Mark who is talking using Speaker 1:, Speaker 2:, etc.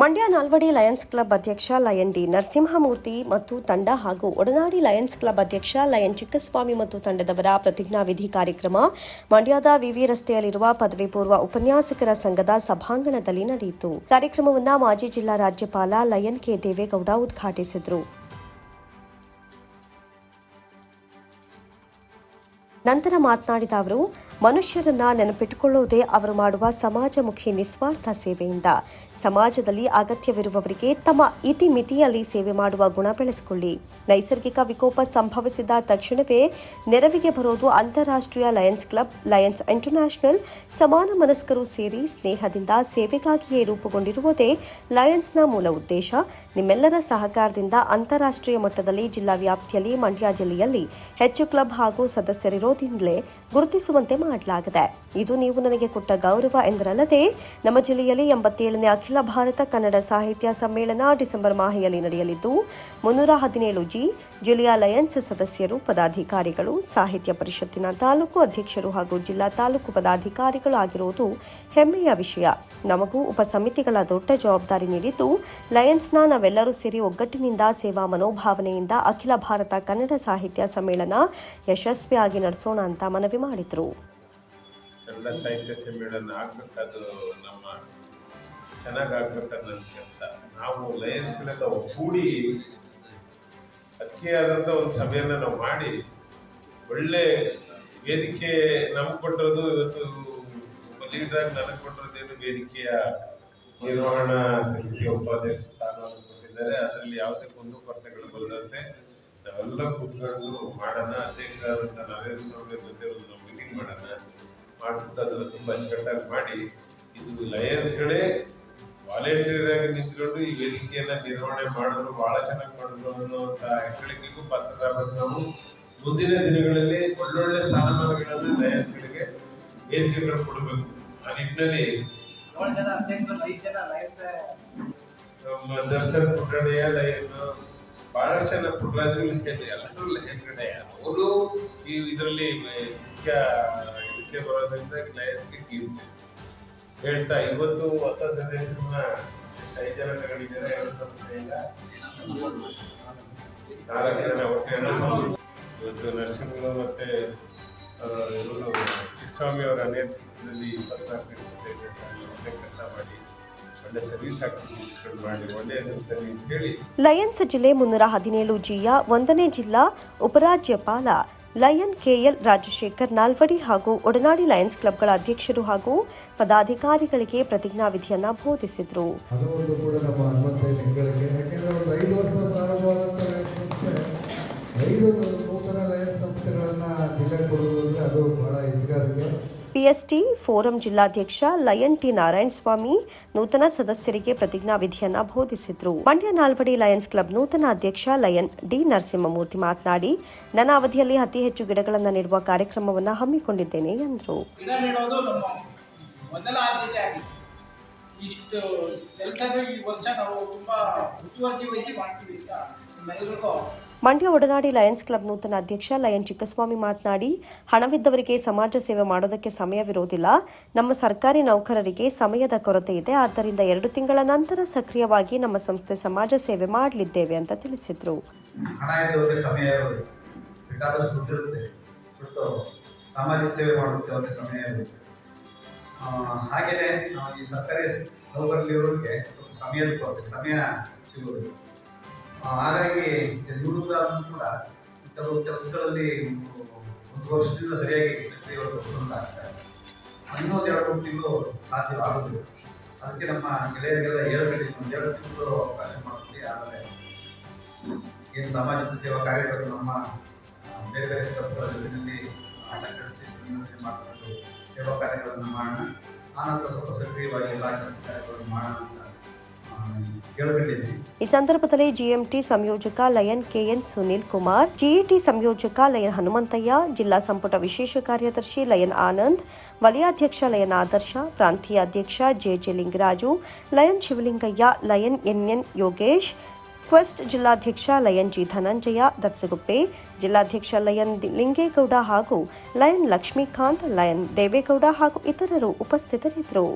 Speaker 1: Mandya Nalwadi Lions club ಅಧ್ಯಕ್ಷ lion D Narasimhamurthy ಮತ್ತು ತಂಡ ಹಾಗೂ ಒಡನಾಡಿ ಲಯನ್ಸ್ ಕ್ಲಬ್ ಅಧ್ಯಕ್ಷ ಲಯನ್ ಚಿಕ್ಕಸ್ವಾಮಿ ಮತ್ತು ತಂಡದವರ ಪ್ರತಿಜ್ಞಾವಿಧಿ ಕಾರ್ಯಕ್ರಮ ಮಂಡ್ಯದ ವಿವಿ ರಸ್ತೆಯಲ್ಲಿರುವ ಪದವಿ ಪೂರ್ವ ಉಪನ್ಯಾಸಕರ ಸಂಘದ ಸಭಾಂಗಣದಲ್ಲಿ ನಡೆಯಿತು. ಕಾರ್ಯಕ್ರಮವನ್ನು ಮಾಜಿ ಜಿಲ್ಲಾ ರಾಜ್ಯಪಾಲ ಲಯನ್ ಕೆ ದೇವೇಗೌಡ ಉದ್ಘಾಟಿಸಿದರು. ನಂತರ ಮಾತನಾಡಿದ ಅವರು, ಮನುಷ್ಯರನ್ನ ನೆನಪಿಟ್ಟುಕೊಳ್ಳುವುದೇ ಅವರು ಮಾಡುವ ಸಮಾಜಮುಖಿ ನಿಸ್ವಾರ್ಥ ಸೇವೆಯಿಂದ. ಸಮಾಜದಲ್ಲಿ ಅಗತ್ಯವಿರುವವರಿಗೆ ತಮ್ಮ ಇತಿಮಿತಿಯಲ್ಲಿ ಸೇವೆ ಮಾಡುವ ಗುಣ ಬೆಳೆಸಿಕೊಳ್ಳಿ. ನೈಸರ್ಗಿಕ ವಿಕೋಪ ಸಂಭವಿಸಿದ ತಕ್ಷಣವೇ ನೆರವಿಗೆ ಬರೋದು ಅಂತಾರಾಷ್ಟ್ರೀಯ ಲಯನ್ಸ್ ಕ್ಲಬ್, ಲಯನ್ಸ್ ಇಂಟರ್ನ್ಯಾಷನಲ್. ಸಮಾನ ಮನಸ್ಕರು ಸೇರಿ ಸ್ನೇಹದಿಂದ ಸೇವೆಗಾಗಿಯೇ ರೂಪುಗೊಂಡಿರುವುದೇ ಲಯನ್ಸ್ನ ಮೂಲ ಉದ್ದೇಶ. ನಿಮ್ಮೆಲ್ಲರ ಸಹಕಾರದಿಂದ ಅಂತಾರಾಷ್ಟ್ರೀಯ ಮಟ್ಟದಲ್ಲಿ ಜಿಲ್ಲಾ ವ್ಯಾಪ್ತಿಯಲ್ಲಿ ಮಂಡ್ಯ ಜಿಲ್ಲೆಯಲ್ಲಿ ಹೆಚ್ಚು ಕ್ಲಬ್ ಹಾಗೂ ಸದಸ್ಯರಿರೋದಿಂದಲೇ ಗುರುತಿಸುವಂತೆ ಮಾಡಲಾಗಿದೆ. ಇದು ನೀವು ನನಗೆ ಕೊಟ್ಟ ಗೌರವ ಎಂದರಲ್ಲದೆ, ನಮ್ಮ ಜಿಲ್ಲೆಯಲ್ಲಿ ಎಂಬತ್ತೇಳನೇ ಅಖಿಲ ಭಾರತ ಕನ್ನಡ ಸಾಹಿತ್ಯ ಸಮ್ಮೇಳನ ಡಿಸೆಂಬರ್ ಮಾಹೆಯಲ್ಲಿ ನಡೆಯಲಿದ್ದು, ಮುನ್ನೂರ ಹದಿನೇಳು ಜಿ ಜಿಲ್ಲೆಯ ಲಯನ್ಸ್ ಸದಸ್ಯರು, ಪದಾಧಿಕಾರಿಗಳು, ಸಾಹಿತ್ಯ ಪರಿಷತ್ತಿನ ತಾಲೂಕು ಅಧ್ಯಕ್ಷರು ಹಾಗೂ ಜಿಲ್ಲಾ ತಾಲೂಕು ಪದಾಧಿಕಾರಿಗಳು ಆಗಿರುವುದು ಹೆಮ್ಮೆಯ ವಿಷಯ. ನಮಗೂ ಉಪಸಮಿತಿಗಳ ದೊಡ್ಡ ಜವಾಬ್ದಾರಿ ನೀಡಿದ್ದು, ಲಯನ್ಸ್ನ ನಾವೆಲ್ಲರೂ ಸೇರಿ ಒಗ್ಗಟ್ಟಿನಿಂದ ಸೇವಾ ಮನೋಭಾವನೆಯಿಂದ ಅಖಿಲ ಭಾರತ ಕನ್ನಡ ಸಾಹಿತ್ಯ ಸಮ್ಮೇಳನ ಯಶಸ್ವಿಯಾಗಿ ನಡೆಸೋಣ ಅಂತ ಮನವಿ ಮಾಡಿದರು.
Speaker 2: ಕನ್ನಡ ಸಾಹಿತ್ಯ ಸಮ್ಮೇಳನ ಆಗ್ಬೇಕಾದ್ದು ನಮ್ಮ ಚೆನ್ನಾಗಿ ಆಗ್ಬೇಕಾದ ನನ್ನ ಕೆಲಸ. ನಾವು ಲಯನ್ಸ್ಗಳೆಲ್ಲ ಒಗ್ಗೂಡಿ ಆದಂಥ ಒಂದು ಸಭೆಯನ್ನು ನಾವು ಮಾಡಿ, ಒಳ್ಳೆ ವೇದಿಕೆ ನಮ್ಗೆ ಕೊಟ್ಟಿರೋದು ಇವತ್ತು ಒಬ್ಬ ಲೀಡರ್ ನನಗೆ ಕೊಟ್ಟಿರೋದೇನು ವೇದಿಕೆಯ ನಿರ್ವಹಣಾ ಸಮಿತಿಯ ಉಪಾಧ್ಯಕ್ಷ ಸ್ಥಾನವನ್ನು ಕೊಟ್ಟಿದ್ದಾರೆ. ಅದರಲ್ಲಿ ಯಾವುದೇ ಕುಂದು ಕೊರತೆಗಳು ಬರದಂತೆ ನಾವೆಲ್ಲ ಕೂತ್ಕೊಂಡು ಮಾಡೋಣ ಅಧ್ಯಕ್ಷರಾದಂಥ ನರೇಂದ್ರ ಸ್ವಾಮಿ ಜೊತೆ ಒಂದು ನಾವು ಮೀಟಿಂಗ್ ಮಾಡೋಣ ಮಾಡ್ಬಿಟ್ಟು ಅದನ್ನು ತುಂಬ ಅಚ್ಚುಕಟ್ಟಾಗಿ ಮಾಡಿ ಇದು ಲಯನ್ಸ್ಗಳೇ ವಾಲಂಟಿಯರ್ ಆಗಿ ನಿಂತ್ಕೊಂಡು ಈ ವೇದಿಕೆಯನ್ನ ನಿರ್ವಹಣೆ ಮಾಡಿದ್ರು ಬಹಳ ಚೆನ್ನಾಗಿ ಮಾಡಿದ್ರು ಅನ್ನುವಂತ ಹೆಗ್ಗಳಿಕೆಗೂ ಪಾತ್ರರಾಗಬೇಕು ನಾವು ಮುಂದಿನ ದಿನಗಳಲ್ಲಿ ಒಳ್ಳೊಳ್ಳೆ ಸ್ಥಾನಮಾನಗಳನ್ನು ಲಯನ್ಸ್ಗಳಿಗೆ ವೇದಿಕೆಗಳು ಕೊಡಬೇಕು. ಆ ನಿಟ್ಟಿನಲ್ಲಿ ನಮ್ಮ ದರ್ಶನ್ ಪುಟ್ಟಣೆಯ ಲಯನ್ ಬಹಳಷ್ಟು ಜನ ಪುಟ್ಟರಾಜು ಎಲ್ಲರೂ ಹೆಗ್ಗಡೆ. ಅವರು ಈ ಇದರಲ್ಲಿ ಮುಖ್ಯ ಇದಕ್ಕೆ ಬರೋದ್ರಿಂದ ಲಯನ್ಸ್ಗೆ ಕೀರ್ತಿ ಹೇಳ್ತಾ ಇವತ್ತು ಹೊಸ ಸದಸ್ಯರನ್ನ ಐದು ಜನ ತಗೊಂಡಿದ್ದಾರೆ ಎರಡು ಸಂಸ್ಥೆಯಿಂದ ನಾಲ್ಕು ಜನ ಒಟ್ಟು ಎರಡು ಸಂಸ್ಥೆ. ಇವತ್ತು ನರ್ಸಿಂಗ್ ಮತ್ತೆ ಚಿಕ್ಕಸ್ವಾಮಿ ಅವರ ನೇತೃತ್ವದಲ್ಲಿ ಇಪ್ಪತ್ನಾಲ್ಕು ಕೆಲಸ ಮಾಡಿ.
Speaker 1: ಲಯನ್ಸ್ ಜಿಲ್ಲೆ ಮುನ್ನೂರ ಹದಿನೇಳು ಜಿಯ ಒಂದನೇ ಜಿಲ್ಲಾ ಉಪರಾಜ್ಯಪಾಲ ಲಯನ್ ಕೆಎಲ್ ರಾಜಶೇಖರ್ ನಾಲ್ವಡಿ ಹಾಗೂ ಒಡನಾಡಿ ಲಯನ್ಸ್ ಕ್ಲಬ್ಗಳ ಅಧ್ಯಕ್ಷರು ಹಾಗೂ ಪದಾಧಿಕಾರಿಗಳಿಗೆ ಪ್ರತಿಜ್ಞಾವಿಧಿಯನ್ನ ಬೋಧಿಸಿದರು.
Speaker 3: ಅದು ಒಂದು ಕೂಡ ನಮ್ಮ ಹನುಮಂತಯ್ಯ ಹೆಗ್ಗಳಿಕೆ ಯಾಕೆಂದರೆ ಐದು ನೂತನ ಲಯನ್ಸ್ ಸಂಸ್ಥೆಗಳನ್ನು ಜಿಲ್ಲೆ ಕೊಡುವುದು ಅದು ಬಹಳ
Speaker 1: ಪಿಎಸ್ಟಿ ಫೋರಂ ಜಿಲ್ಲಾಧ್ಯಕ್ಷ ಲಯನ್ ಟಿ ನಾರಾಯಣ ಸ್ವಾಮಿ ನೂತನ ಸದಸ್ಯರಿಗೆ ಪ್ರತಿಜ್ಞಾವಿಧಿಯನ್ನ ಬೋಧಿಸಿದ್ರು. ಮಂಡ್ಯ ನಾಲ್ವಡಿ ಲಯನ್ಸ್ ಕ್ಲಬ್ ನೂತನ ಅಧ್ಯಕ್ಷ ಲಯನ್ ಡಿ ನರಸಿಂಹಮೂರ್ತಿ ಮಾತನಾಡಿ ನನ್ನ ಅವಧಿಯಲ್ಲಿ ಅತಿ ಹೆಚ್ಚು ಗಿಡಗಳನ್ನು ನೀಡುವ ಕಾರ್ಯಕ್ರಮವನ್ನು ಹಮ್ಮಿಕೊಂಡಿದ್ದೇನೆ ಎಂದರು.
Speaker 4: ಇಷ್ಟು ಕೆಲಸಗಳು ಈ ವರ್ಷ ನಾವು ತುಂಬಾ ಮುತುವರ್ಜಿ ವಹಿಸಿ ಮಾಡ್ತೀವಿ ಅಂತ
Speaker 1: ಮಂಡ್ಯ ಒಡನಾಡಿ ಲಯನ್ಸ್ ಕ್ಲಬ್ ನೂತನ ಅಧ್ಯಕ್ಷ ಲಯನ್ ಚಿಕ್ಕಸ್ವಾಮಿ ಮಾತನಾಡಿ ಹಣವಿದ್ದವರಿಗೆ ಸಮಾಜ ಸೇವೆ ಮಾಡೋದಕ್ಕೆ ಸಮಯವಿರೋದಿಲ್ಲ ನಮ್ಮ ಸರ್ಕಾರಿ ನೌಕರರಿಗೆ ಸಮಯದ ಕೊರತೆ ಇದೆ. ಆದ್ದರಿಂದ ಎರಡು ತಿಂಗಳ ನಂತರ ಸಕ್ರಿಯವಾಗಿ ನಮ್ಮ ಸಂಸ್ಥೆ ಸಮಾಜ ಸೇವೆ ಮಾಡಲಿದ್ದೇವೆ ಅಂತ ತಿಳಿಸಿದರು.
Speaker 5: ಸಾಮಾಜಿಕ ಸೇವೆ ಸಮಯ ಇರುತ್ತೆ. ಹಾಗೆಯೇ ಈ ಸರ್ಕಾರಿ ನೌಕರಲ್ಲಿರೋರಿಗೆ ಸಮಯದ ಕೊರತೆ ಸಮಯ ಸಿಗೋದು ಆ, ಹಾಗಾಗಿ ನಿವೃತ್ತರಾದರೂ ಕೂಡ ಕೆಲವು ಕೆಲಸಗಳಲ್ಲಿ ಒಂದು ವರ್ಷದಿಂದ ಸರಿಯಾಗಿ ಸಕ್ರಿಯವಾಗಿ ಆಗ್ತಾರೆ ಇನ್ನೊಂದು ಎರಡು ಮೂರು ತಿಂಗಳು ಸಾಧ್ಯವಾಗೋದಿಲ್ಲ ಅದಕ್ಕೆ ನಮ್ಮ ಗೆಳೆಯರಿಗೆಲ್ಲ ಹೇಳ್ಬಿಟ್ಟು ಒಂದು ಎರಡು ತಿಂಗಳು ಅವಕಾಶ ಮಾಡುತ್ತೆ ಆದರೆ ಏನು ಸಾಮಾಜಿಕ ಸೇವಾ ಕಾರ್ಯಕರ್ತರು ನಮ್ಮ ಬೇರೆ ಬೇರೆ ಜೊತೆಯಲ್ಲಿ ಸಂಘಟಿಸಿ ಸಂಯೋಜನೆ ಮಾಡಿಕೊಂಡು ಸೇವಾ ಕಾರ್ಯಗಳನ್ನು ಮಾಡೋಣ. ಆನಂತರ ಸ್ವಲ್ಪ ಸಕ್ರಿಯವಾಗಿ ಎಲ್ಲ ಕೆಲಸ ಕಾರ್ಯಗಳನ್ನು ಮಾಡೋಣ ಅಂತ
Speaker 1: ಈ ಸಂದರ್ಭದಲ್ಲಿ ಜಿಎಂಟಿ ಸಂಯೋಜಕ lion KN Sunil Kumar, GET ಸಂಯೋಜಕ ಲಯನ್ ಹನುಮಂತಯ್ಯ, ಜಿಲ್ಲಾ ಸಂಪುಟ ವಿಶೇಷ ಕಾರ್ಯದರ್ಶಿ ಲಯನ್ ಆನಂದ್, ವಲಯಾಧ್ಯಕ್ಷ ಲಯನ್ ಆದರ್ಶ, ಪ್ರಾಂತೀಯ ಅಧ್ಯಕ್ಷ JJ Lingaraju, lion Shivalingaiah, lion NN Yogesh, quest ಜಿಲ್ಲಾಧ್ಯಕ್ಷ ಲಯನ್ ಜಿ ಧನಂಜಯ ದರ್ಸಗುಪ್ಪೆ ಜಿಲ್ಲಾಧ್ಯಕ್ಷ ಲಯನ್ ಲಿಂಗೇಗೌಡ ಹಾಗೂ ಲಯನ್ ಲಕ್ಷ್ಮೀಕಾಂತ್, ಲಯನ್ ದೇವೇಗೌಡ ಹಾಗೂ ಇತರರು ಉಪಸ್ಥಿತರಿದ್ದರು.